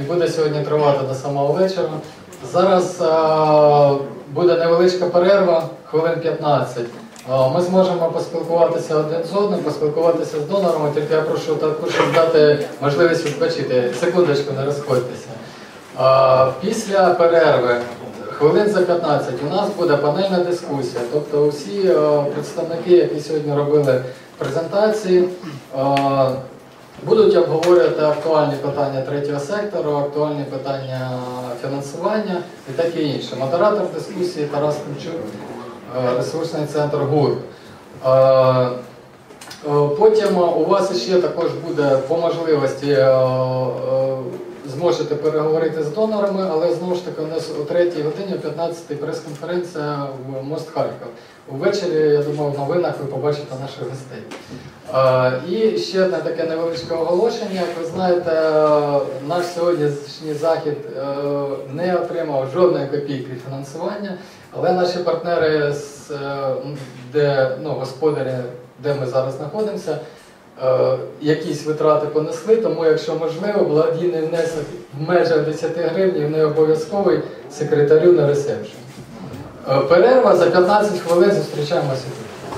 і буде сьогодні тривати до самого вечора. Зараз е, буде невеличка перерва, хвилин 15. Е, Ми зможемо поспілкуватися один з одним, поспілкуватися з донорами, тільки я прошу також дати можливість відпочити. Секундочку, не розходьтеся. Е, Після перерви, хвилин за 15, у нас буде панельна дискусія. Тобто усі е, представники, які сьогодні робили презентації, е, будуть обговорювати актуальні питання третього сектору, актуальні питання фінансування і таке інше. Модератор дискусії Тарас Кимчук, е, ресурсний центр ГУР. Е, е, Потім у вас ще також буде по можливості зможете переговорити з донорами, але знову ж таки у нас о 3 годині, о 15 прес-конференція в Мост Харків. Увечері, я думаю, в новинах ви побачите наших гостей. І ще одне таке невеличке оголошення. Ви знаєте, наш сьогоднішній захід е, не отримав жодної копійки фінансування, але наші партнери, з, е, де ну, господарі, де ми зараз знаходимося, якісь витрати понесли, тому якщо можливо, благодійний внесок в межах 10 гривень не обов'язковий секретарю на ресепшн. Е, Перерва за 15 хвилин зустрічаємося тут.